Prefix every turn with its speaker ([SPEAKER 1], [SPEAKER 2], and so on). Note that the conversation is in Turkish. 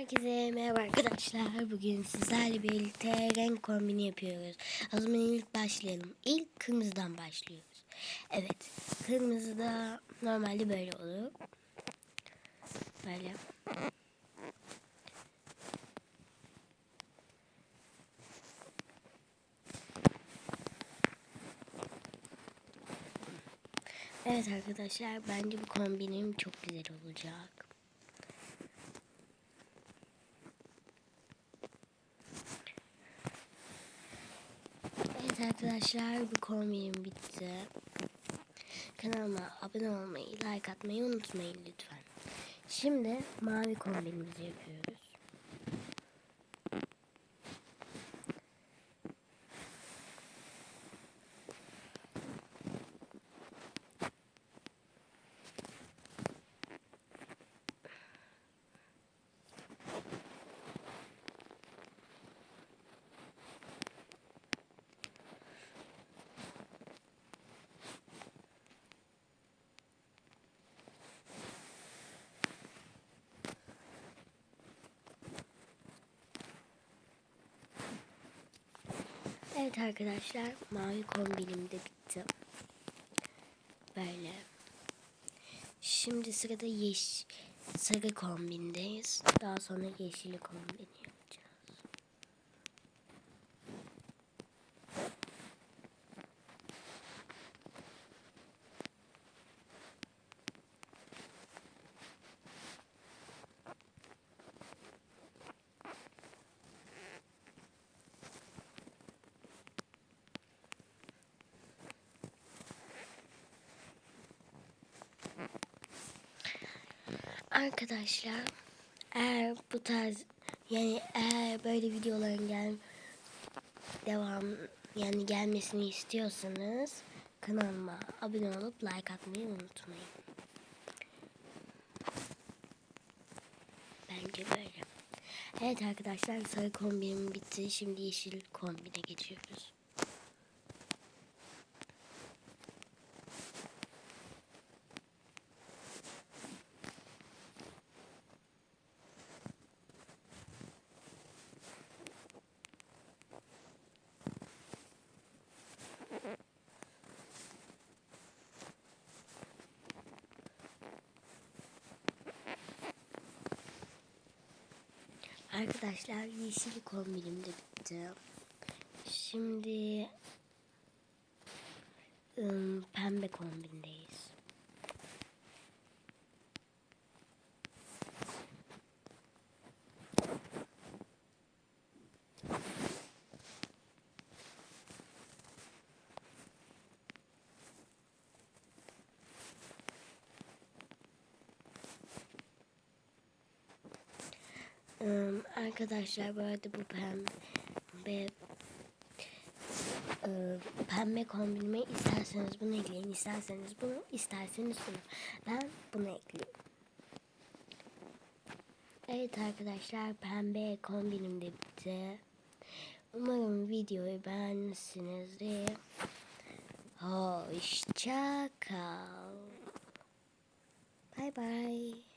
[SPEAKER 1] Herkese merhaba arkadaşlar. Bugün sizlerle birlikte renk kombini yapıyoruz. O zaman ilk başlayalım. İlk kırmızıdan başlıyoruz. Evet. Kırmızı da normalde böyle olur. Böyle. Evet arkadaşlar bence bu kombinim çok güzel olacak. Evet arkadaşlar bu kombinim bitti. Kanalıma abone olmayı, like atmayı unutmayın lütfen. Şimdi mavi kombinimizi yapıyoruz. Evet arkadaşlar mavi kombinim de bitti. Böyle. Şimdi sırada yeş sarı kombindeyiz. Daha sonra yeşili kombini Arkadaşlar eğer bu tarz yani eğer böyle videoların gel devam yani gelmesini istiyorsanız kanalıma abone olup like atmayı unutmayın. Bence böyle. Evet arkadaşlar sarı kombinim bitti. Şimdi yeşil kombine geçiyoruz. Arkadaşlar yeşil kombinim de bitti. Şimdi ım, pembe kombindeyiz. Arkadaşlar bu arada bu pembe pembe kombinime isterseniz bunu ekleyin, isterseniz bunu, isterseniz bunu. Ben bunu ekliyorum. Evet arkadaşlar pembe kombinim de bitti. Umarım videoyu beğenmişsinizdir. Hoşça kal. Bye bye.